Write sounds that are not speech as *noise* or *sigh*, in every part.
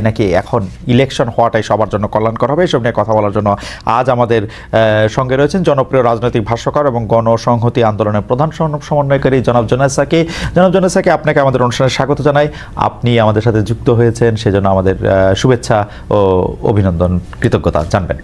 নাকি এখন ইলেকশন হওয়াটাই সবার জন্য কল্যাণকর হবে? এসব নিয়ে কথা বলার জন্য আজ আমাদের সঙ্গে রয়েছেন জনপ্রিয় রাজনৈতিক ভাষ্যকর এবং গণসংহতি আন্দোলনের প্রধান সমন্বয়কারী জনাব জোনাসাকে। জনাব জোনাসাকে আপনাকে আমাদের অনুষ্ঠানে স্বাগত জানাই। আপনি আমাদের সাথে যুক্ত হয়েছেন, সেজন্য আমাদের শুভেচ্ছা ও অভিনন্দন, কৃতজ্ঞতা জানবেন।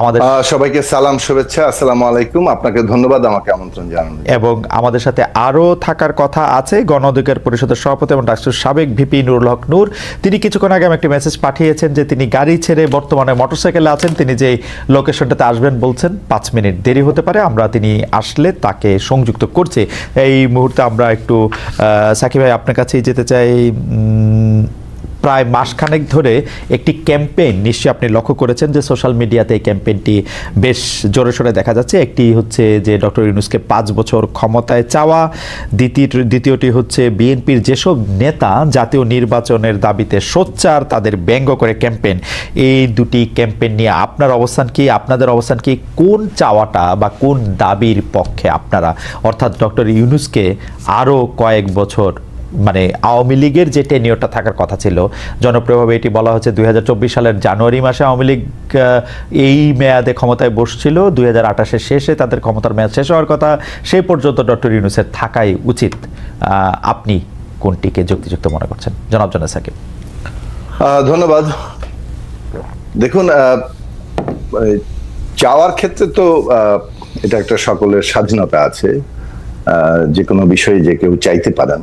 আমাদের সবাইকে সালাম শুভেচ্ছা আসসালামু আলাইকুম। আপনাকে ধন্যবাদ আমাকে আমন্ত্রণ জন্য। এবং আমাদের সাথে আরও থাকার কথা আছে গণ অধিকার পরিষদের সভাপতি এবং ডাক্তার সাবেক ভিপি নুরুল হক নূর। তিনি কিছুক্ষণ আগে আমি একটি মেসেজ পাঠিয়েছেন যে তিনি গাড়ি ছেড়ে বর্তমানে মোটরসাইকেলে আছেন। তিনি যে লোকেশনটাতে আসবেন বলছেন পাঁচ মিনিট দেরি হতে পারে আমরা তিনি আসলে তাকে সংযুক্ত করছি। এই মুহূর্তে আমরা একটু সাকিব ভাই আপনার কাছেই যেতে চাই। প্রায় মাসখানেক ধরে একটি ক্যাম্পেইন নিশ্চয়ই আপনি লক্ষ্য করেছেন যে সোশ্যাল মিডিয়াতে এই ক্যাম্পেইনটি বেশ জোরে সোরে দেখা যাচ্ছে। একটি হচ্ছে যে ডক্টর ইউনুসকে পাঁচ বছর ক্ষমতায় চাওয়া, দ্বিতীয়, দ্বিতীয়টি হচ্ছে বিএনপির যেসব নেতা জাতীয় নির্বাচনের দাবিতে সোচ্চার, তাদের ব্যঙ্গ করে ক্যাম্পেইন। এই দুটি ক্যাম্পেইন নিয়ে আপনার অবস্থান কি, আপনাদের অবস্থান কি, কোন চাওয়াটা বা কোন দাবির পক্ষে আপনারা, অর্থাৎ ডক্টর ইউনুসকে আরও কয়েক বছর মানে আওয়ামী লীগের যে টেনিয়রটা থাকার কথা ছিল, জনপ্রিয়ভাবে এটি বলা হচ্ছে দু হাজার চব্বিশ সালের জানুয়ারি মাসে আওয়ামী লীগ এই মেয়াদে ক্ষমতায় বসছিল। দুই হাজার শেষে তাদের ক্ষমতার মেয়াদ শেষ হওয়ার কথা। সেই পর্যন্ত ডক্টর ইউনুসের থাকাই উচিত। আপনি কোনটিকে যুক্তিযুক্ত মনে করছেন? জনাব জনা সাকিব। ধন্যবাদ। দেখুন চাওয়ার ক্ষেত্রে তো এটা একটা সকলের স্বাধীনতা আছে। যে কোনো বিষয়ে যে কেউ চাইতে পারেন।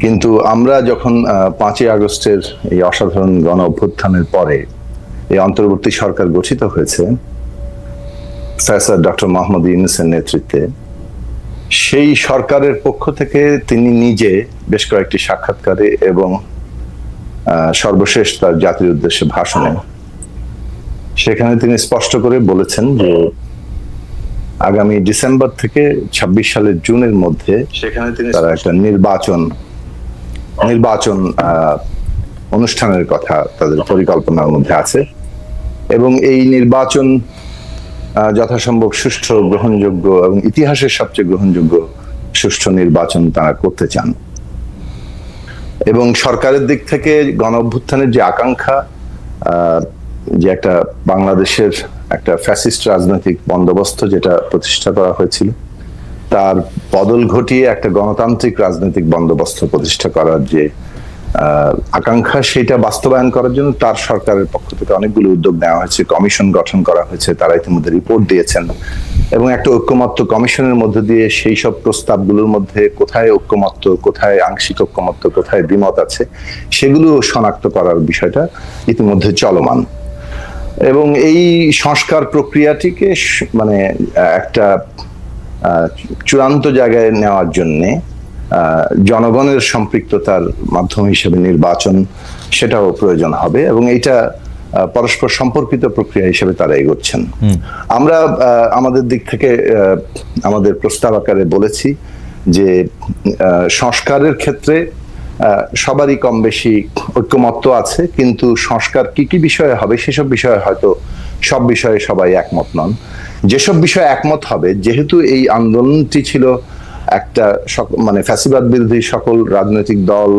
কিন্তু আমরা যখন পাঁচই আগস্টের এই অসাধারণ গণ অভ্যুত্থানের পরে এই অন্তর্বর্তী সরকার গঠিত হয়েছে স্যার ডক্টর মোহাম্মদ ইউনুসের নেতৃত্বে সেই সরকারের পক্ষ থেকে তিনি নিজে বেশ কয়েকটি সাক্ষাৎকারে এবং আহ, সর্বশেষ তার জাতির উদ্দেশ্যে ভাষণে সেখানে তিনি স্পষ্ট করে বলেছেন যে আগামী ডিসেম্বর থেকে ২৬ সালের জুনের মধ্যে সেখানে তিনি তারা একটা নির্বাচন নির্বাচন অনুষ্ঠানের কথা তাদের পরিকল্পনার মধ্যে আছে। এবং এই নির্বাচন যথাসম্ভব সুষ্ঠু, গ্রহণযোগ্য এবং ইতিহাসের সবচেয়ে গ্রহণযোগ্য সুষ্ঠু নির্বাচন তারা করতে চান। এবং সরকারের দিক থেকে গণ অভ্যুত্থানের যে আকাঙ্ক্ষা যে একটা বাংলাদেশের একটা ফ্যাসিস্ট রাজনৈতিক বন্দোবস্ত যেটা প্রতিষ্ঠা করা হয়েছিল তার বদল ঘটিয়ে একটা গণতান্ত্রিক রাজনৈতিক বন্দোবস্ত প্রতিষ্ঠা করার যে আকাঙ্ক্ষা, সেটা বাস্তবায়ন করার জন্য তার সরকারের পক্ষ থেকে অনেকগুলো উদ্যোগ নেওয়া হয়েছে, কমিশন গঠন করা হয়েছে, তারা ইতিমধ্যে রিপোর্ট দিয়েছেন এবং একটা ঐক্যমত্য কমিশনের মধ্যে দিয়ে সেই সব প্রস্তাবগুলোর মধ্যে কোথায় ঐক্যমত্য, কোথায় আংশিক ঐক্যমত্য, কোথায় দ্বিমত আছে, সেগুলো শনাক্ত করার বিষয়টা ইতিমধ্যে চলমান। এবং এই সংস্কার প্রক্রিয়াটিকে মানে একটা চূড়ান্ত জায়গায় নেওয়ার জন্য জনগণের সম্পৃক্ততার মাধ্যম হিসেবে নির্বাচন সেটাও প্রয়োজন হবে এবং এটা পরস্পর সম্পর্কিত প্রক্রিয়া হিসেবে তারা এগোচ্ছেন। আমরা আমাদের দিক থেকে আমাদের প্রস্তাব আকারে বলেছি যে সংস্কারের ক্ষেত্রে সবারই কম বেশি ঐক্যমত্য আছে কিন্তু সংস্কার কি কি বিষয়ে হবে সেসব বিষয়ে হয়তো সব বিষয়ে সবাই একমত নন। যেসব বিষয়ে একমত হবে, যেহেতু এই আন্দোলনটি ছিল একটা মানে ফ্যাসিবাদ বিরোধী সকল রাজনৈতিক দল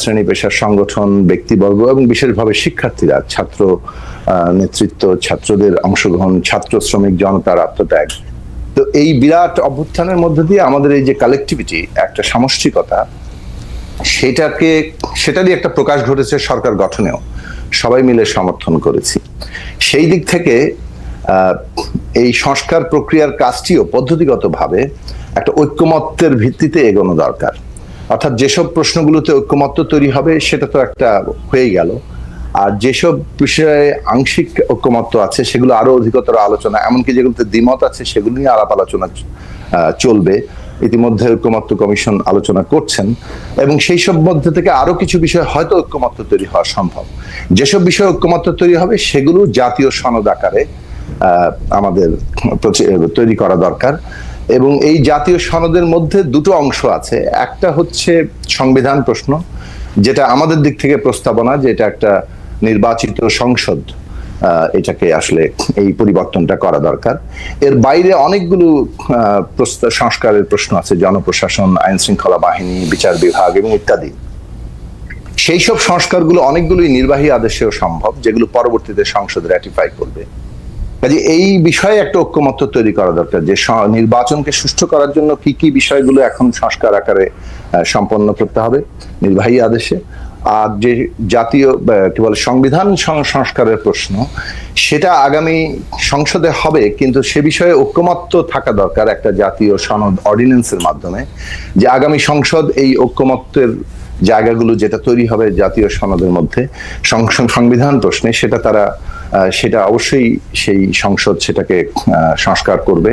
শ্রেণি পেশার সংগঠন, ব্যক্তিবর্গ এবং বিশেষভাবে শিক্ষার্থীরা, ছাত্র নেতৃত্ব, ছাত্রদের অংশগ্রহণ, ছাত্র শ্রমিক জনতার আত্মত্যাগ। তো এই বিরাট অভ্যুত্থানের মধ্যে দিয়ে আমাদের এই যে কালেকটিভিটি একটা সামষ্টিকতা, সেটাকে সেটারই একটা প্রকাশ ঘটেছে সরকার গঠনেও। সবাই মিলে সমর্থন করেছি। সেই দিক থেকে এই সংস্কার প্রক্রিয়ার কাজটিও পদ্ধতিগতভাবে একটা ঐক্যমত্যের ভিত্তিতে এগোনো দরকার। অর্থাৎ যেসব প্রশ্নগুলোতে ঐক্যমত্য তৈরি হবে, সেটা তো একটা হয়ে গেল। আর যেসব বিষয়ে আংশিক ঐক্যমত্য আছে, সেগুলো আরও অধিকতর আলোচনা, এমনকি যেগুলোতে দ্বিমত আছে, সেগুলো নিয়ে আলাপ আলোচনা চলবে। ইতিমধ্যে ঐক্যমত্য কমিশন আলোচনা করছেন এবং সেই সব মধ্যে থেকে আরও কিছু বিষয় হয়তো ঐক্যমত্য তৈরি হওয়া সম্ভব। যেসব বিষয়ে ঐক্যমত্য তৈরি হবে, সেগুলো জাতীয় সনদ আকারে আমাদের তৈরি করা দরকার। এবং এই জাতীয় সনদের মধ্যে দুটো অংশ আছে। একটা হচ্ছে সংবিধান প্রশ্ন, যেটা আমাদের দিক থেকে প্রস্তাবনা যে এটা একটা নির্বাচিত সংসদ এটাকে আসলে এই পরিবর্তনটা করা দরকার। এর বাইরে অনেকগুলো সংস্কারের প্রশ্ন আছে, জনপ্রশাসন আইন শৃঙ্খলা বাহিনী, বিচার বিভাগ এবং ইত্যাদি। সেই সব সংস্কারগুলো অনেকগুলোই নির্বাহী আদেশেও সম্ভব, যেগুলো পরবর্তীতে সংসদ র্যাটিফাই করবে। কাজে এই বিষয়ে একটা ঐক্যমত্য তৈরি করা দরকার যে নির্বাচনকে সুষ্ঠু করার জন্য কি কি বিষয়গুলো এখন সংস্কার আকারে সম্পন্ন করতে হবে, নির্বাহী আদেশে। আর যে জাতীয় কি বলে, সংবিধান সংস্কারের প্রশ্ন, সেটা আগামী সংসদে হবে, কিন্তু সে বিষয়ে ঐক্যমত্য থাকা দরকার একটা জাতীয় সনদ অর্ডিন্যান্সের মাধ্যমে, যে আগামী সংসদ এই ঐক্যমত্যের জায়গাগুলো যেটা তৈরি হবে জাতীয় সনদের মধ্যে সংবিধান প্রশ্নে, সেটা তারা সেটা অবশ্যই সেই সংসদ সেটাকে সংস্কার করবে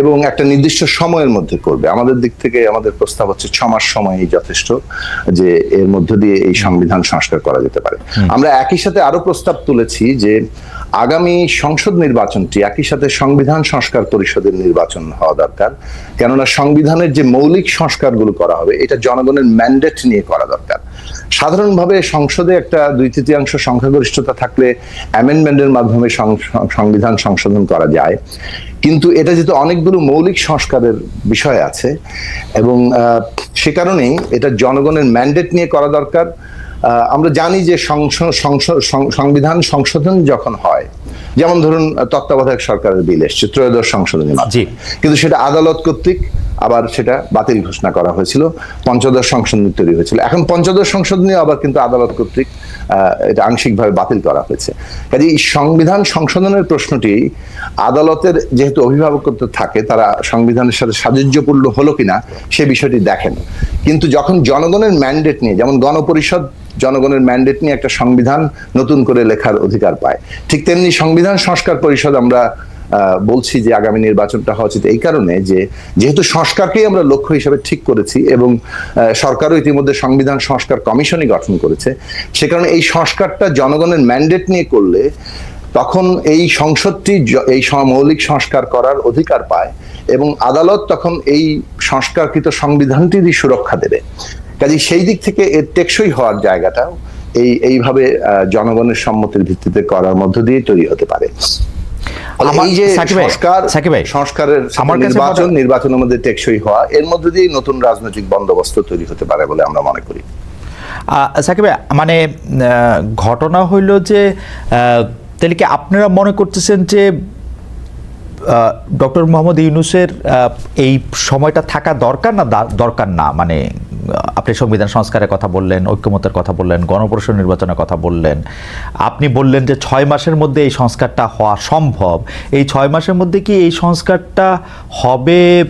এবং একটা নির্দিষ্ট সময়ের মধ্যে করবে। আমাদের দিক থেকে আমাদের প্রস্তাব হচ্ছে ছ মাস সময়ই যথেষ্ট যে এর মধ্যে দিয়ে এই সংবিধান সংস্কার করা যেতে পারে। আমরা একই সাথে আরও প্রস্তাব তুলেছি যে আগামী সংসদ নির্বাচনটি একই সাথে সংবিধান সংস্কার পরিষদের নির্বাচন হওয়া দরকার। কেননা সংবিধানের যে মৌলিক সংস্কারগুলো করা হবে, এটা জনগণের ম্যান্ডেট নিয়ে করা দরকার। সাধারণভাবে সংসদে একটা দুই তৃতীয়াংশ সংখ্যাগরিষ্ঠতা থাকলে অ্যামেন্ডমেন্টের মাধ্যমে সংবিধান সংশোধন করা যায়। কিন্তু এটা যেহেতু অনেকগুলো মৌলিক সংস্কারের বিষয় আছে এবং সে কারণেই এটা জনগণের ম্যান্ডেট নিয়ে করা দরকার। আমরা জানি যে সংবিধান সংশোধন যখন হয় যেমন ধরুন তত্ত্বাবধায়ক সরকারের বিল এসছে ত্রয়োদশ সংশোধনী। কিন্তু সেটা আদালত কর্তৃক আবার সেটা বাতিল ঘোষণা করা হয়েছিল পঞ্চদশ সংশোধনী তৈরি হয়েছিল। এখন পঞ্চদশ সংশোধনী আবার কিন্তু আদালত কর্তৃক এটা আংশিকভাবে বাতিল করা হয়েছে। কাজে এই সংবিধান সংশোধনের প্রশ্নটি আদালতের যেহেতু অভিভাবকত্ব থাকে তারা সংবিধানের সাথে সাযুজ্যপূর্ণ হলো কিনা সে বিষয়টি দেখেন। কিন্তু যখন জনগণের ম্যান্ডেট নিয়ে যেমন গণপরিষদ জনগণের ম্যান্ডেট নিয়ে একটা সংবিধান নতুন করে লেখার অধিকার পায়। ঠিক তেমনি সংবিধান সংস্কার পরিষদ আমরা বলছি যে আগামী নির্বাচনটা হওয়া উচিত এই কারণে যে যেহেতু সংস্কারকেই আমরা লক্ষ্য হিসেবে ঠিক করেছি এবং সরকারও ইতিমধ্যে সংবিধান সংস্কার কমিশনই গঠন করেছে, সে কারণে এই সংস্কারটা জনগণের ম্যান্ডেট নিয়ে করলে তখন এই সংসদটি এই মৌলিক সংস্কার করার অধিকার পায় এবং আদালত তখন এই সংস্কারকৃত সংবিধানটিরই সুরক্ষা দেবে। কাজে সেই দিক থেকে এর টেকসই হওয়ার জায়গাটাও এই এইভাবে জনগণের সম্মতির ভিত্তিতে করার মধ্য দিয়ে তৈরি হতে পারে। এই যে সংস্কার সংস্কারের নির্বাচন নির্বাচনের মধ্যে টেকসই হওয়া এর মধ্যে দিয়ে নতুন রাজনৈতিক বন্দোবস্ত তৈরি হতে পারে বলে আমরা মনে করি। সাকিব মানে ঘটনা হইল যে আহ, তাহলে কি আপনারা মনে করতেছেন যে ডক্টর মোহাম্মদ ইউনুসের আহ, এই সময়টা থাকা দরকার না দরকার না? মানে আপনি সংবিধান সংস্কারের কথা বললেন, ঐক্যমতের কথা বললেন গণপরিষদ নির্বাচনের কথা বললেন। আপনি বললেন যে ছয় মাসের মধ্যে এই সংস্কারটা হওয়া সম্ভব। এই ছয় মাসের মধ্যে কি এই সংস্কারটা হবে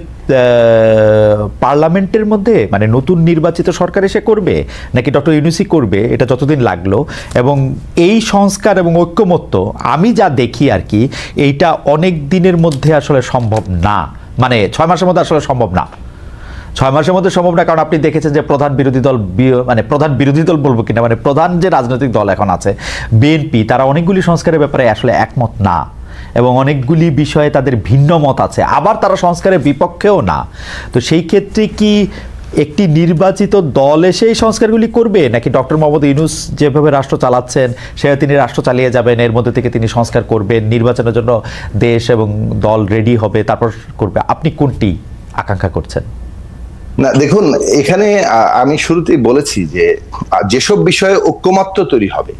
পার্লামেন্টের মধ্যে? মানে নতুন নির্বাচিত সরকার এসে করবে? নাকি ডক্টর ইউনুসি করবে? এটা যতদিন লাগল। এবং এই সংস্কার এবং ঐক্যমত্য, আমি যা দেখি আর কি, এইটা অনেক দিনের মধ্যে আসলে সম্ভব না। মানে ছয় মাসের মধ্যে আসলে সম্ভব না। ছয় মাসের মধ্যে সম্ভব না, কারণ আপনি দেখেছেন যে প্রধান বিরোধী দল মানে প্রধান বিরোধী দল বলব কিনা মানে প্রধান যে রাজনৈতিক দল এখন আছে বিএনপি তারা অনেকগুলি সংস্কারের ব্যাপারে আসলে একমত না। এবং অনেকগুলি বিষয়ে তাদের ভিন্ন মত আছে, আবার তারা সংস্কারের বিপক্ষেও না। তো সেই ক্ষেত্রে কি একটি নির্বাচিত দল এসে এই সংস্কারগুলি করবে? নাকি ডক্টর মোহাম্মদ ইউনুস যেভাবে রাষ্ট্র চালাচ্ছেন সে তিনি রাষ্ট্র চালিয়ে যাবেন, এর মধ্যে থেকে তিনি সংস্কার করবেন, নির্বাচনের জন্য দেশ এবং দল রেডি হবে, তারপর করবে। আপনি কোনটি আকাঙ্ক্ষা করছেন? না, দেখুন, এখানে আমি শুরুতেই বলেছি যে যেসব বিষয়ে ঐক্যমাত্র তৈরি হবে,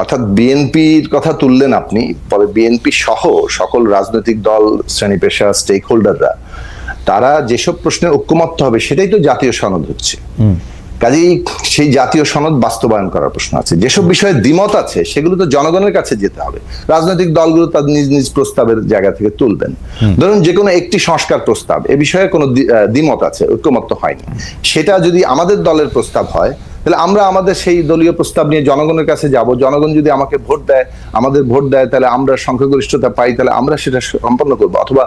অর্থাৎ বিএনপির কথা তুললেন আপনি পরে বিএনপি সহ সকল রাজনৈতিক দল, শ্রেণি পেশা স্টেক হোল্ডাররা তারা যেসব প্রশ্নে ঐক্যমত্য হবে, সেটাই তো জাতীয় সনদ হচ্ছে। কাজেই সেই জাতীয় সনদ বাস্তবায়ন করার প্রশ্ন আছে। যেসব বিষয়ে দ্বিমত আছে সেগুলো তো জনগণের কাছে যেতে হবে। রাজনৈতিক দলগুলো তাদের নিজ নিজ প্রস্তাবের জায়গা থেকে তুলবেন। ধরুন যে কোনো একটি সংস্কার প্রস্তাব এ বিষয়ে কোনো দ্বিমত আছে ঐক্যমত্য হয়নি। সেটা যদি আমাদের দলের প্রস্তাব হয় তাহলে আমরা আমাদের সেই দলীয় প্রস্তাব নিয়ে জনগণের কাছে যাব। জনগণ যদি আমাকে ভোট দেয় আমাদের ভোট দেয় তাহলে আমরা সংখ্যাগরিষ্ঠতা পাই তাহলে আমরা সেটা সম্পন্ন করব। অথবা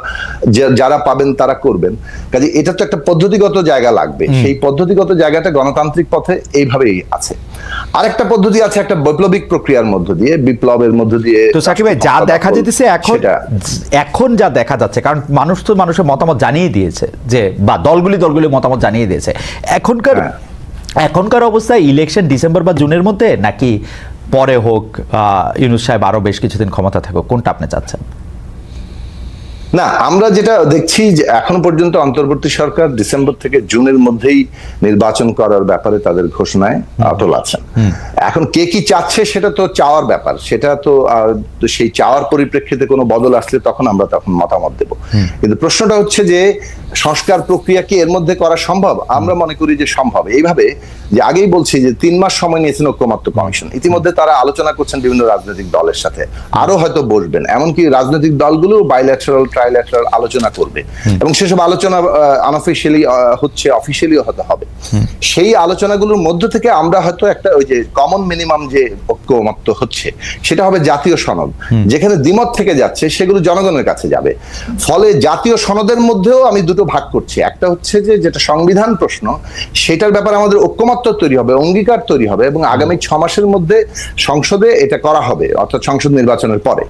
যারা পাবেন তারা করবেন। কাজে এটা তো একটা পদ্ধতিগত জায়গা লাগবে। সেই পদ্ধতিগত জায়গাটা গণতান্ত্রিক পথে এইভাবেই আছে। আরেকটা পদ্ধতি আছে একটা বৈপ্লবিক প্রক্রিয়ার মধ্য দিয়ে বিপ্লবের মধ্য দিয়ে। তো সাকিব ভাই যা দেখা যেতেছে এখন এখন যা দেখা যাচ্ছে কারণ মানুষ তো মানুষের মতামত জানিয়ে দিয়েছে যে বা দলগুলি দলগুলি মতামত জানিয়ে দিয়েছে। এখনকার হ্যাঁ। এখনকার অবস্থায় ইলেকশন ডিসেম্বর বা জুনের মধ্যে নাকি পরে হোক ইউনুস সাহেব আরও বেশ কিছুদিন ক্ষমতা থাকুক, কোনটা আপনি চাচ্ছেন? না আমরা যেটা দেখছি যে এখনও পর্যন্ত অন্তর্বর্তী সরকার ডিসেম্বর থেকে জুনের মধ্যেই নির্বাচন করার ব্যাপারে তাদের ঘোষণায় অটল আছেন। এখন কে কি চাচ্ছে সেটা তো চাওয়ার ব্যাপার। সেটা তো সেই চাওয়ার পরিপ্রেক্ষিতে কোনো বদল আসলে তখন আমরা তখন মতামত দেব। কিন্তু প্রশ্নটা হচ্ছে যে সংস্কার প্রক্রিয়া কি এর মধ্যে করা সম্ভব? আমরা মনে করি যে সম্ভব। এইভাবে যে আগেই বলছি যে তিন মাস সময় নিয়েছেন ঐক্যমত্য কমিশন। ইতিমধ্যে তারা আলোচনা করছেন বিভিন্ন রাজনৈতিক দলের সাথে। আরও হয়তো বসবেন। এমনকি রাজনৈতিক দলগুলো বাইল্যাটারাল ট্রাইল্যাটারাল আলোচনা করবে। এবং সেসব আলোচনা আনঅফিসিয়ালি হচ্ছে অফিসিয়ালিও হয়তো হবে। সেই আলোচনাগুলোর মধ্য থেকে আমরা হয়তো একটা ওই যে কমন মিনিমাম যে ঐক্যমত্য হচ্ছে সেটা হবে জাতীয় সনদ। যেখানে দ্বিমত থেকে যাচ্ছে সেগুলো জনগণের কাছে যাবে। ফলে জাতীয় সনদের মধ্যেও আমি দুটো ভাগ করছি। একটা হচ্ছে যে যেটা সংবিধান প্রশ্ন সেটার ব্যাপারে আমাদের ঐক্যমত্য তৈরি হবে অঙ্গীকার তৈরি হবে এবং আগামী ছ মাসের মধ্যে সংসদে এটা করা হবে অর্থাৎ সংসদ নির্বাচনের পরে।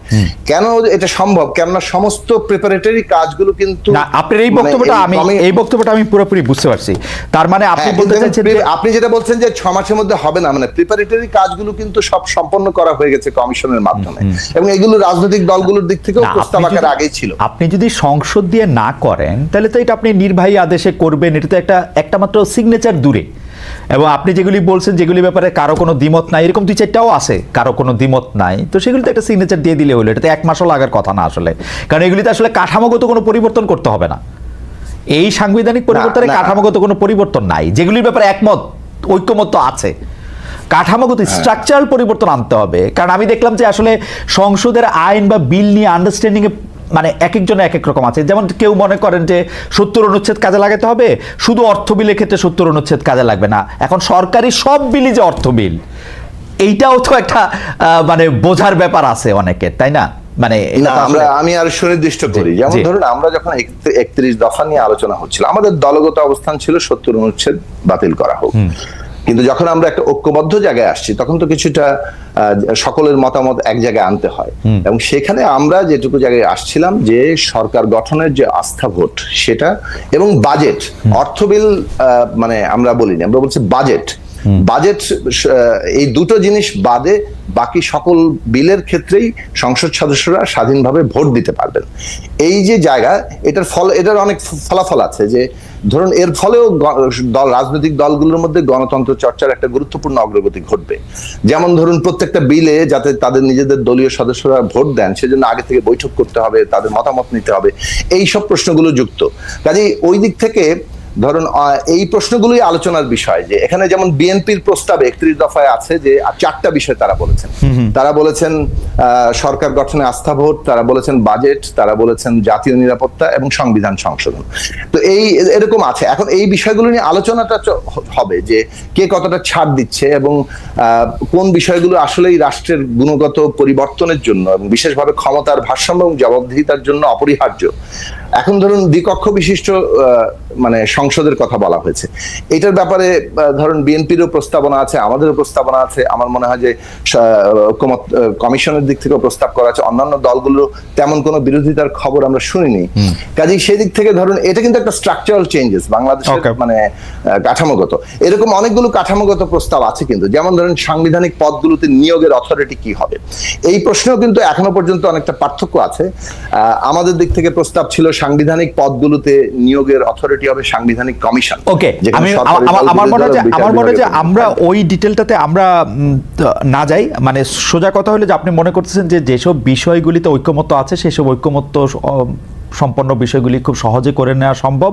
কেন এটা সম্ভব? কেননা সমস্ত প্রিপারেটরি কাজগুলো কিন্তু আপনার এই মানে বক্তব্যটা আমি এই বক্তব্যটা আমি পুরোপুরি বুঝতে পারছি। তার মানে আপনি হ্যাঁ, বলতে চাইছেন যে আপনি যেটা বলছেন যে ছ মাসের মধ্যে হবে না মানে প্রিপারেটরি কাজগুলো কিন্তু সব সম্পন্ন করা হয়ে গেছে কমিশনের মাধ্যমে। এবং এগুলো রাজনৈতিক দলগুলোর দিক থেকেও প্রস্তাব আকারে আগেই ছিল। আপনি যদি সংসদ দিয়ে না করেন তাহলে তো এটা আপনি নির্বাহী আদেশে করবেন এটা তো একটা একটা মাত্র সিগনেচার দূরে। এবং আপনি যেগুলি বলছেন যেগুলি ব্যাপারে কারও কোনো দ্বিমত নাই এরকম দুই চারটাও আছে কারও কোনো দ্বিমত নাই। তো সেগুলি তো একটা সিগনেচার দিয়ে দিলে হলো এটা তো এক মাসও লাগার কথা না আসলে। কারণ এগুলিতে আসলে কাঠামোগত কোনো পরিবর্তন করতে হবে না। এই সাংবিধানিক পরিবর্তনে কাঠামোগত কোনো পরিবর্তন নাই। যেগুলির ব্যাপারে একমত ঐক্যমত আছে। কাঠামোগত হ্যাঁ। স্ট্রাকচারাল পরিবর্তন আনতে হবে। কারণ আমি দেখলাম যে আসলে সংসদের আইন বা বিল নিয়ে আন্ডারস্ট্যান্ডিং এ মানে এক একজনের এক এক রকম আছে। যেমন কেউ মনে করেন যে সত্তর অনুচ্ছেদ কাজে লাগাতে হবে শুধু অর্থ বিলের ক্ষেত্রে সত্তর অনুচ্ছেদ কাজে লাগবে না। এখন সরকারি সব বিলই যে অর্থ বিল এইটাও তো একটা মানে বোঝার ব্যাপার আছে অনেকের তাই না? মানে আমরা আমি আর সুনির্দিষ্ট করি। যেমন ধরুন আমরা যখন একত্রিশ দফা নিয়ে আলোচনা হচ্ছিল আমাদের দলগত অবস্থান ছিল সত্তর অনুচ্ছেদ বাতিল করা হোক। কিন্তু যখন আমরা একটা ঐক্যবদ্ধ জায়গায় আসছি তখন তো কিছুটা আহ, সকলের মতামত এক জায়গায় আনতে হয়। এবং সেখানে আমরা যেটুকু জায়গায় আসছিলাম যে সরকার গঠনের যে আস্থা ভোট সেটা এবং বাজেট অর্থবিল আহ, মানে আমরা বলিনি আমরা বলছি বাজেট। বাজেট এই দুটো জিনিস বাদে বাকি সকল বিলের ক্ষেত্রেই সংসদ সদস্যরা স্বাধীনভাবে ভোট দিতে পারবেন। এই যে জায়গা, এটার ফল, এটার অনেক ফলাফল আছে যে, ধরুন এর ফলেও দল, রাজনৈতিক দলগুলোর মধ্যে গণতন্ত্র চর্চার একটা গুরুত্বপূর্ণ অগ্রগতি ঘটবে। যেমন ধরুন প্রত্যেকটা বিলে যাতে তাদের নিজেদের দলীয় সদস্যরা ভোট দেন, সেজন্য আগে থেকে বৈঠক করতে হবে, তাদের মতামত নিতে হবে। এই সব প্রশ্নগুলো যুক্ত। কাজেই ওই দিক থেকে ধরুন এই প্রশ্নগুলোই আলোচনার বিষয় যে এখানে যেমন বিএনপির প্রস্তাবে একত্রিশ দফায় আছে যে চারটা বিষয় তারা বলেছেন। তারা বলেছেন সরকার গঠনে আস্থা ভোট তারা বলেছেন বাজেট তারা বলেছেন জাতীয় নিরাপত্তা এবং সংবিধান সংশোধন। তো এই এরকম আছে। এখন এই বিষয়গুলো নিয়ে আলোচনাটা হবে যে কে কতটা ছাড় দিচ্ছে এবং আহ, কোন বিষয়গুলো আসলেই রাষ্ট্রের গুণগত পরিবর্তনের জন্য এবং বিশেষভাবে ক্ষমতার ভারসাম্য এবং জবাবদিহিতার জন্য অপরিহার্য। এখন ধরুন দ্বিকক্ষ বিশিষ্ট আহ, মানে সংসদের কথা বলা হয়েছে। এটার ব্যাপারে ধরুন বিএনপিরও প্রস্তাবনা আছে আমাদেরও প্রস্তাবনা আছে। আমার মনে হয় যে ঐক্যমত কমিশনের দিক থেকেও প্রস্তাব করা আছে। অন্যান্য দলগুলো তেমন কোনো বিরোধিতার খবর আমরা শুনিনি। কাজেই সেই দিক থেকে ধরুন এটা কিন্তু একটা স্ট্রাকচারাল চেঞ্জেস বাংলাদেশের মানে কাঠামোগত। এরকম অনেকগুলো কাঠামোগত প্রস্তাব আছে কিন্তু। যেমন ধরেন সাংবিধানিক পদগুলোতে নিয়োগের অথরিটি কি হবে? এই প্রশ্নেও কিন্তু এখনও পর্যন্ত অনেকটা পার্থক্য আছে। আহ, আমাদের দিক থেকে প্রস্তাব ছিল সাংবিধানিক পদগুলোতে নিয়োগের অথরিটি হবে সাংবিধানিক কমিশন। ওকে আমি আমার- মনে হয় যে আমার মনে হয় আমরা ওই ডিটেলটাতে আমরা না যাই। মানে সোজা কথা হলে যে আপনি মনে করতেছেন যে যেসব বিষয়গুলিতে ঐক্যমত্য আছে সেসব ঐক্যমত্য সম্পন্ন বিষয়গুলি খুব সহজে করে নেওয়া সম্ভব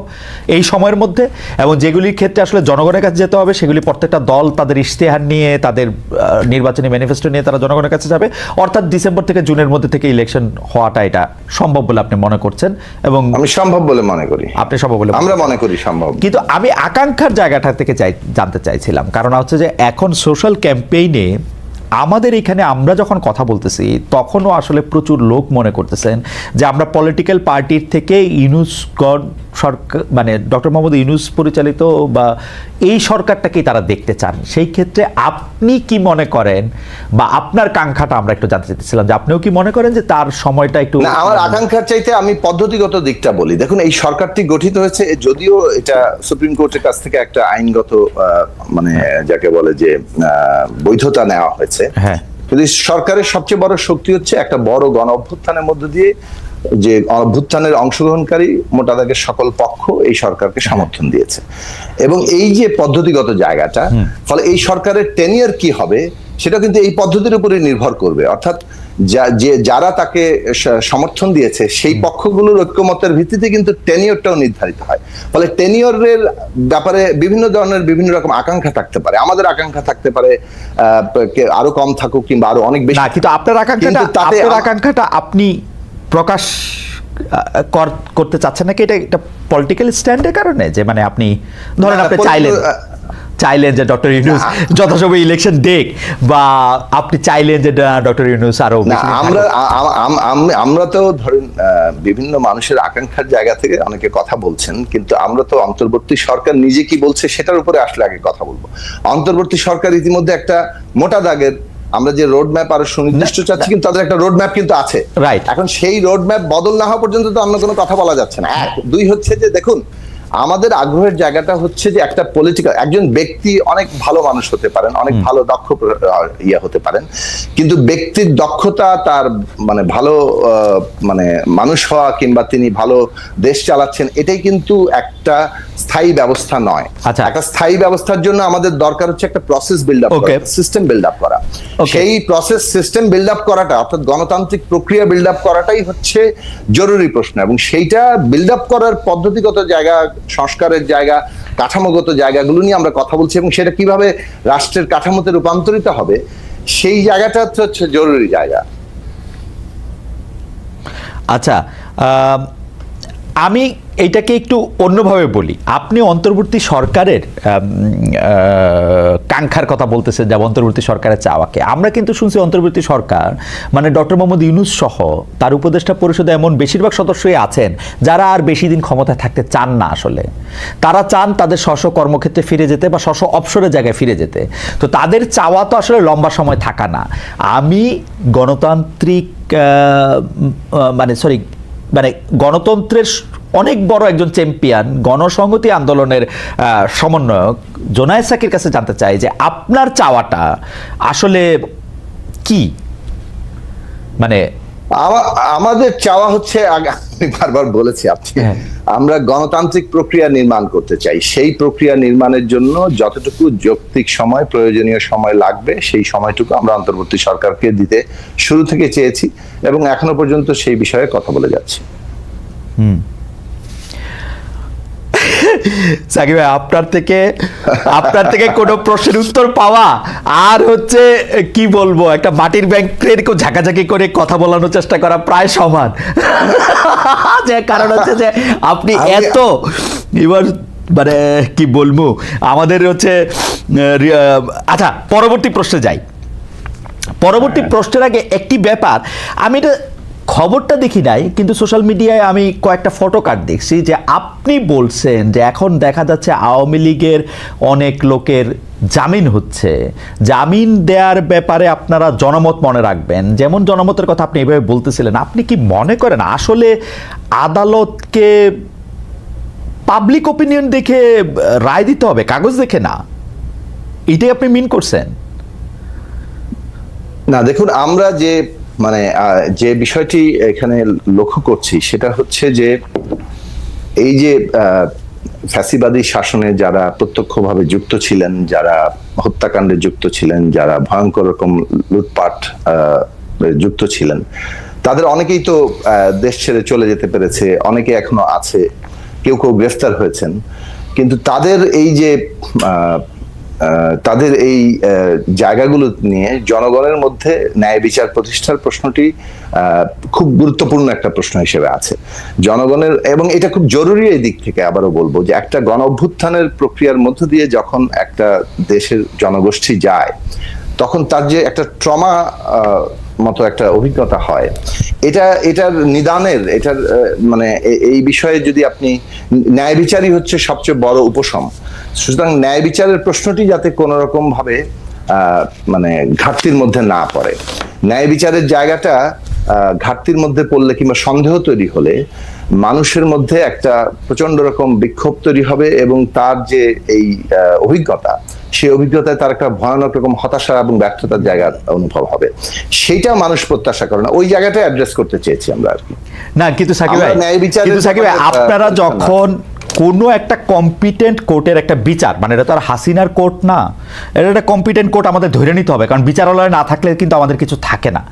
এই সময়ের মধ্যে এবং যেগুলির ক্ষেত্রে আসলে জনগণের কাছে যেতে হবে সেগুলি প্রত্যেকটা দল তাদের ইশতেহার নিয়ে তাদের নির্বাচনী ম্যানিফেস্টো নিয়ে তারা জনগণের কাছে যাবে। অর্থাৎ ডিসেম্বর থেকে জুনের মধ্যে থেকে ইলেকশন হওয়াটা এটা সম্ভব বলে আপনি মনে করছেন এবং আমি সম্ভব বলে মনে করি। আপনি সম্ভব বলে আমরা মনে করি সম্ভব। কিন্তু আমি আকাঙ্ক্ষার জায়গাটা থেকে চাই জানতে চাইছিলাম। কারণ হচ্ছে যে এখন সোশ্যাল ক্যাম্পেইনে আমাদের এখানে আমরা যখন কথা বলতেছি, তখনও আসলে প্রচুর লোক মনে করতেছেন যে আমরা পলিটিক্যাল পার্টির থেকে ইউনুস গড সরকার মানে ডক্টর মোহাম্মদ ইউনুস পরিচালিত বা এই সরকারটাকেই তারা দেখতে চান। সেই ক্ষেত্রে আপনি কি মনে করেন বা আপনার কাঙ্ক্ষাটা আমরা একটু জানতে চাইতেছিলাম যে আপনিও কি মনে করেন যে তার সময়টা একটু আমার আকাঙ্ক্ষার চাইতে আমি পদ্ধতিগত দিকটা বলি। দেখুন, এই সরকারটি গঠিত হয়েছে যদিও এটা সুপ্রিম কোর্টের কাছ থেকে একটা আইনগত মানে যাকে বলে যে বৈধতা নেওয়া হয়েছে। হ্যাঁ। কিন্তু সরকারের সবচেয়ে বড় শক্তি হচ্ছে একটা বড় গণ অভ্যুত্থানের মধ্য দিয়ে যে অভ্যুত্থানের অংশগ্রহণকারী মোটা দাগের সকল পক্ষ এই সরকারকে সমর্থন দিয়েছে। এবং এই যে পদ্ধতিগত জায়গাটা ফলে এই সরকারের টেনিয়ার কি হবে সেটা কিন্তু এই পদ্ধতির উপরে নির্ভর করবে। অর্থাৎ যা- যারা তাকে সমর্থন দিয়েছে সেই পক্ষগুলোর ঐক্যমতের ভিত্তিতে কিন্তু টেনিয়রটাও নির্ধারিত হয়। ফলে টেনিয়রের ব্যাপারে বিভিন্ন ধরনের বিভিন্ন রকম আকাঙ্ক্ষা থাকতে পারে। আমাদের আকাঙ্ক্ষা থাকতে পারে আহ, আরও কম থাকুক কিংবা আরও অনেক বেশি কিন্তু আপনার আকাঙ্ক্ষাটা আপনার আকাঙ্ক্ষাটা আপনি প্রকাশ কর- করতে চাচ্ছেন নাকি? এটা একটা পলিটিক্যাল স্ট্যান্ডের কারণে? যে মানে আপনি ধরেন আপনি চাইলেন। চাইলেন যে ডক্টর ইউনুস। যথাসময় ইলেকশন দেখ বা আপনি চাইলেন যে ডক্টর ইউনুস আরও আমরা আমরা তো ধরেন বিভিন্ন মানুষের আকাঙ্ক্ষার জায়গা থেকে অনেকে কথা বলছেন কিন্তু আমরা তো অন্তর্বর্তী সরকার নিজে কি বলছে সেটার উপরে আসলে আগে কথা বলব। অন্তর্বর্তী সরকার ইতিমধ্যে একটা মোটা দাগের আমরা যে রোড ম্যাপ আরও সুনির্দিষ্ট চাচ্ছি কিন্তু তাদের একটা রোড ম্যাপ কিন্তু আছে। রাইট এখন সেই রোড ম্যাপ বদল না হওয়া পর্যন্ত তো অন্য কোনো কথা বলা যাচ্ছে না। এক দুই হচ্ছে যে দেখুন আমাদের আগ্রহের জায়গাটা হচ্ছে যে একটা পলিটিক্যাল একজন ব্যক্তি অনেক ভালো মানুষ হতে পারেন অনেক ভালো দক্ষ ইয়ে হতে পারেন। কিন্তু ব্যক্তির দক্ষতা তার মানে ভালো মানে মানুষ হওয়া কিংবা তিনি ভালো দেশ চালাচ্ছেন এটাই কিন্তু একটা স্থায়ী ব্যবস্থা নয়। আচ্ছা। একটা স্থায়ী ব্যবস্থার জন্য আমাদের দরকার হচ্ছে একটা প্রসেস বিল্ড আপ করা সিস্টেম বিল্ড আপ করা. সেই প্রসেস সিস্টেম বিল্ড আপ করাটা অর্থাৎ গণতান্ত্রিক প্রক্রিয়া বিল্ড আপ করাটাই হচ্ছে জরুরি প্রশ্ন। এবং সেইটা বিল্ড আপ করার পদ্ধতিগত জায়গা সংস্কারের জায়গা, কাঠামোগত জায়গাগুলো নিয়ে আমরা কথা বলছি এবং সেটা কীভাবে রাষ্ট্রের কাঠামোতে রূপান্তরিত হবে, সেই জায়গাটা হচ্ছে জরুরি জায়গা। আচ্ছা আম, এইটাকে একটু অন্যভাবে বলি। আপনি অন্তর্বর্তী সরকারের কাঙ্ক্ষার কথা বলতেছেন যে অন্তর্বর্তী সরকারের চাওয়াকে আমরা কিন্তু শুনছি অন্তর্বর্তী সরকার মানে ডক্টর মোহাম্মদ ইউনুস সহ তার উপদেষ্টা পরিষদে এমন বেশিরভাগ সদস্যই আছেন যারা আর বেশি দিন ক্ষমতায় থাকতে চান না আসলে। তারা চান তাদের স্ব কর্মক্ষেত্রে ফিরে যেতে বা স্ব অবসরের জায়গায় ফিরে যেতে। তো তাদের চাওয়া তো আসলে লম্বা সময় থাকা না। আমি গণতান্ত্রিক মানে সরি মানে গণতন্ত্রের অনেক বড় একজন চ্যাম্পিয়ন গণসংহতি আন্দোলনের সমন্বয়ক জোনায়দ সাকির কাছে জানতে চাই যে আপনার চাওয়াটা আসলে কি? মানে আমাদের চাওয়া হচ্ছে আমি বারবার বলেছি আপনি হ্যাঁ। আমরা গণতান্ত্রিক প্রক্রিয়া নির্মাণ করতে চাই। সেই প্রক্রিয়া নির্মাণের জন্য যতটুকু যৌক্তিক সময় প্রয়োজনীয় সময় লাগবে সেই সময়টুকু আমরা অন্তর্বর্তী সরকারকে দিতে শুরু থেকে চেয়েছি এবং এখনও পর্যন্ত সেই বিষয়ে কথা বলে যাচ্ছি। সাকিব ভাই আপনার থেকে আপনার থেকে কোনো প্রশ্নের উত্তর পাওয়া আর হচ্ছে কি বলব একটা মাটির ব্যাংকের কেউ ঝাঁকাঝাঁকি করে কথা বলানোর চেষ্টা করা প্রায় সমান। যে কারণ হচ্ছে যে আপনি এত এবার মানে কি বলব আমাদের হচ্ছে আচ্ছা পরবর্তী প্রশ্নে যাই। পরবর্তী প্রশ্নের আগে একটি ব্যাপার আমি এটা খবরটা দেখি নাই, কিন্তু সোশ্যাল মিডিয়ায় আমি কয়েকটা ফটো কার্ড দেখছি যে আপনি বলছেন যে এখন দেখা যাচ্ছে আওয়ামী লীগের অনেক লোকের জামিন হচ্ছে। জামিন দেওয়ার ব্যাপারে আপনারা জনমত মনে রাখবেন। যেমন জনমতের কথা আপনি এভাবে বলতেছিলেন, আপনি কি মনে করেন আসলে আদালতকে পাবলিক ওপিনিয়ন দেখে রায় দিতে হবে, কাগজ দেখে না? এটাই আপনি মিন করছেন? না, দেখুন, আমরা যে মানে যে বিষয়টি এখানে লক্ষ্য করছি সেটা হচ্ছে যে এই যে ফ্যাসিবাদী শাসনে যারা প্রত্যক্ষভাবে যুক্ত ছিলেন, যারা হত্যাকাণ্ডে যুক্ত ছিলেন, যারা ভয়ঙ্কর রকম লুটপাট যুক্ত ছিলেন, তাদের অনেকেই তো দেশ ছেড়ে চলে যেতে পেরেছে, অনেকে এখনও আছে, কেউ কেউ গ্রেফতার হয়েছেন, কিন্তু তাদের এই যে তাদের এই জায়গাগুলো নিয়ে জনগণের মধ্যে ন্যায় বিচার প্রতিষ্ঠার প্রশ্নটি খুব গুরুত্বপূর্ণ একটা প্রশ্ন হিসেবে আছে। জনগণের, এবং এটা খুব জরুরি এই দিক থেকে আবারও বলব যে একটা গণ অভ্যুত্থানের প্রক্রিয়ার মধ্য দিয়ে যখন একটা দেশের জনগোষ্ঠী যায়, তখন তার যে একটা ট্রমা মতো একটা অভিজ্ঞতা হয়। এটা, এটার নিদানের, এটার মানে এই বিষয়ে যদি আপনি, ন্যায় বিচারই হচ্ছে সবচেয়ে বড় উপশম। সুতরাং ন্যায় বিচারের প্রশ্নটি যাতে কোনো রকম ভাবে মানে ঘাটতির মধ্যে না পড়ে। ন্যায় বিচারের জায়গাটা ঘাটতির মধ্যে পড়লে কিংবা সন্দেহ তৈরি হলে মানুষের মধ্যে একটা প্রচণ্ড রকম বিক্ষোভ তৈরি হবে এবং তার যে এই অভিজ্ঞতা সেই অভিজ্ঞতায় তার একটা ভয়ানক রকম হতাশা এবং ব্যর্থতার জায়গা অনুভব হবে। সেইটা মানুষ প্রত্যাশা করে না। ওই জায়গাটা অ্যাড্রেস করতে চেয়েছি আমরা আর কি। না কিন্তু সাকিব ভাই ন্যায় বিচারের কিন্তু সাকিব ভাই আপনারা যখন কোনো একটা কম্পিটেন্ট কোর্টের একটা বিচার মানে এটা তো আর হাসিনার কোর্ট না এটা একটা কম্পিটেন্ট কোর্ট আমাদের ধরে নিতে হবে কারণ বিচারালয় না থাকলে কিন্তু আমাদের কিছু থাকে না।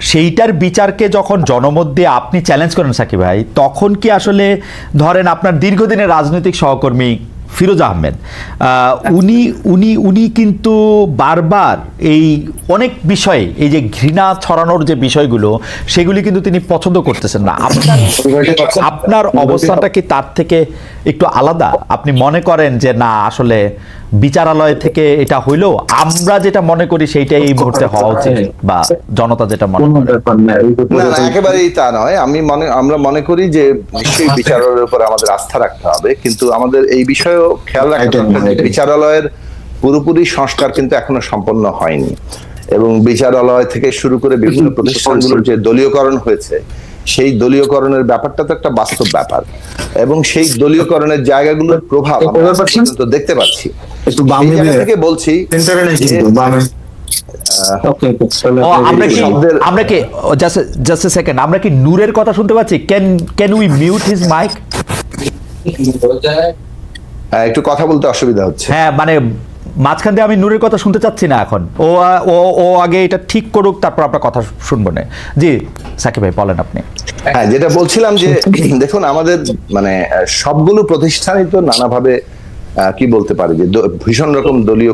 সেইটার বিচারকে যখন জনমত দিয়ে আপনি চ্যালেঞ্জ করেন সাকিব ভাই তখন কি আসলে ধরেন আপনার দীর্ঘদিনের রাজনৈতিক সহকর্মী ফিরোজ আহমেদ। উনি উনি উনি কিন্তু বারবার এই অনেক বিষয়ে, এই যে ঘৃণা ছড়ানোর যে বিষয়গুলো, সেগুলি কিন্তু তিনি পছন্দ করতেছেন না। আপনার আপনার অবস্থানটা কি তার থেকে একটু আলাদা? আপনি মনে করেন যে, না, আসলে বিচারালয় থেকে এটা হইলেও আমরা যেটা মনে করি সেইটাই এই মুহূর্তে হওয়া উচিত বা জনতা যেটা মনে করে। না একেবারেই তা নয়। আমি মনে আমরা মনে করি যে নিশ্চয়ই *laughs* বিচারালয়ের উপর আমাদের আস্থা রাখতে হবে কিন্তু আমাদের এই বিষয়েও খেয়াল রাখতে একদম। বিচারালয়ের পুরোপুরি সংস্কার কিন্তু এখনও সম্পন্ন হয়নি। এবং বিচারালয় থেকে শুরু করে বিভিন্ন প্রতিষ্ঠানগুলোর যে দলীয়করণ হয়েছে সেই দলীয়করণের ব্যাপারটা তো একটা বাস্তব ব্যাপার। এবং সেই দলীয়করণের জায়গাগুলোর প্রভাব আমরা তো দেখতে পাচ্ছি। থেকে বলছি আমরা কি জাস্ট জাস্ট সেকেন্ড আমরা কি নূরের কথা শুনতে পাচ্ছি? Can can we mute his mic হ্যাঁ, একটু কথা বলতে অসুবিধা হচ্ছে। হ্যাঁ মানে মাঝখান দিয়ে আমি নূরের কথা শুনতে চাচ্ছি না এখন। ও ও ও আগে এটা ঠিক করুক, তারপর আপনার কথা শুনব না। জি, সাকিব ভাই, বলেন আপনি। হ্যাঁ যেটা বলছিলাম যে, দেখুন, আমাদের মানে সবগুলো প্রতিষ্ঠানই তো নানাভাবে কি বলতে পারি যে ভীষণ রকম দলীয়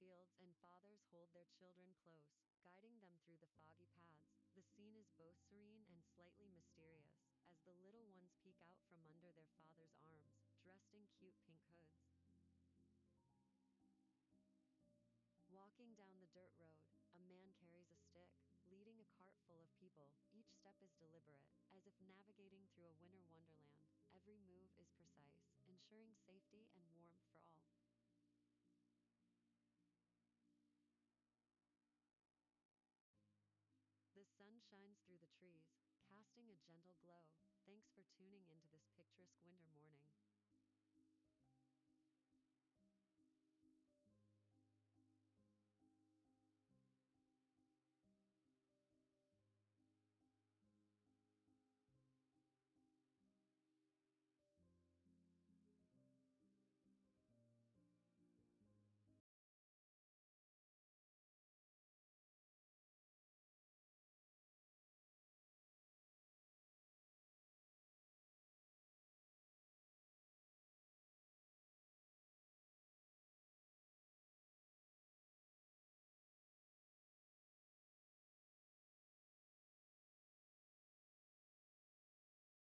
fields and fathers hold their children close, guiding them through the foggy paths. The scene is both serene and slightly mysterious, as the little ones peek out from under their father's arms, dressed in cute pink hoods. Walking down the dirt road, a man carries a stick, leading a cart full of people. Each step is deliberate, as if navigating through a winter wonderland. Every move is precise, ensuring safety and warmth through the trees, casting a gentle glow. Thanks for tuning into this picturesque winter morning.